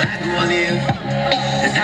I with you. It's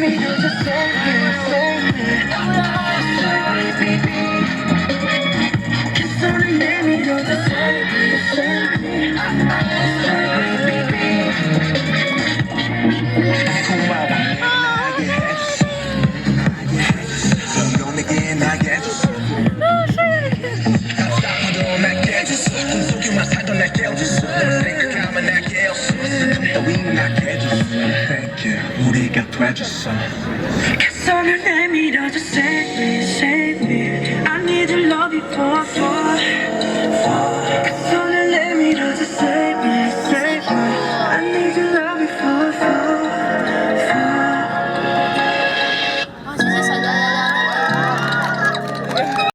me, you just save me, save me. I will always be 이제 all need save me, save me. I need your love before I fall